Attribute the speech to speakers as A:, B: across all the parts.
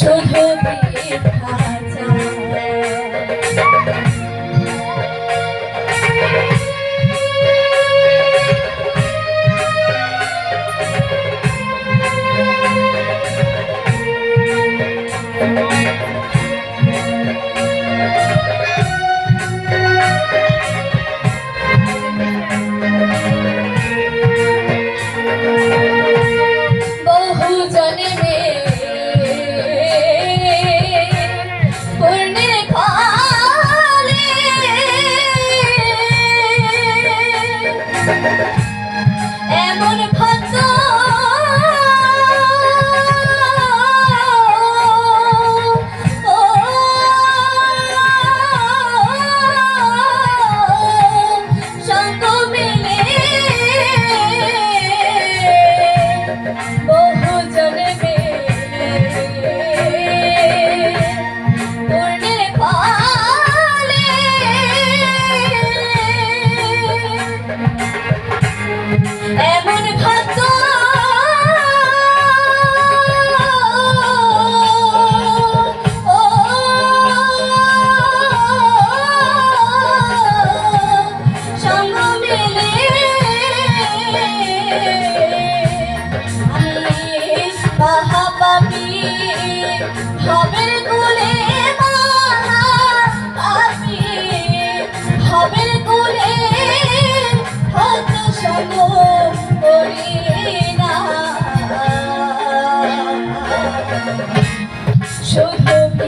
A: শুধু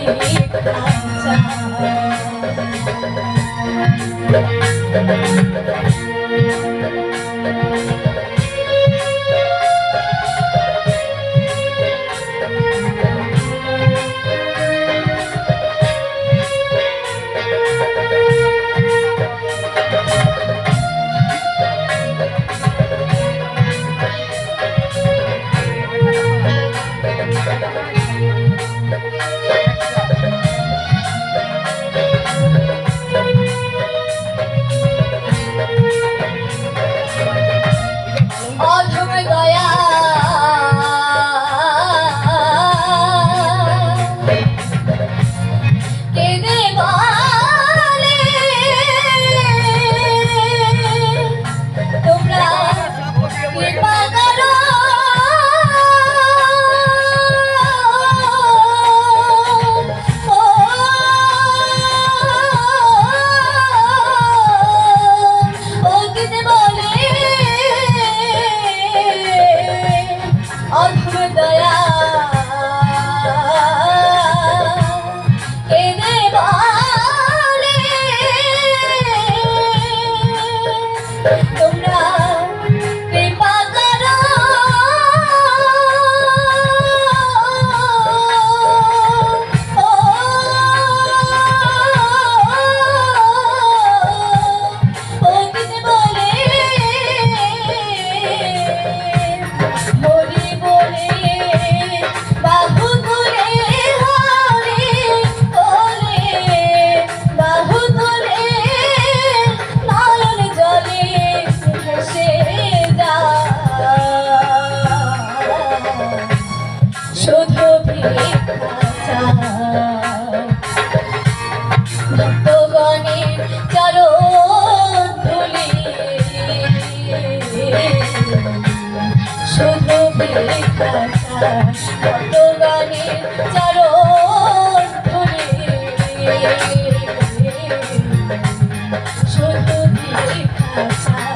A: শুধু ভিক্ষা ভক্তগণের চরণ শুধু ভিক্ষা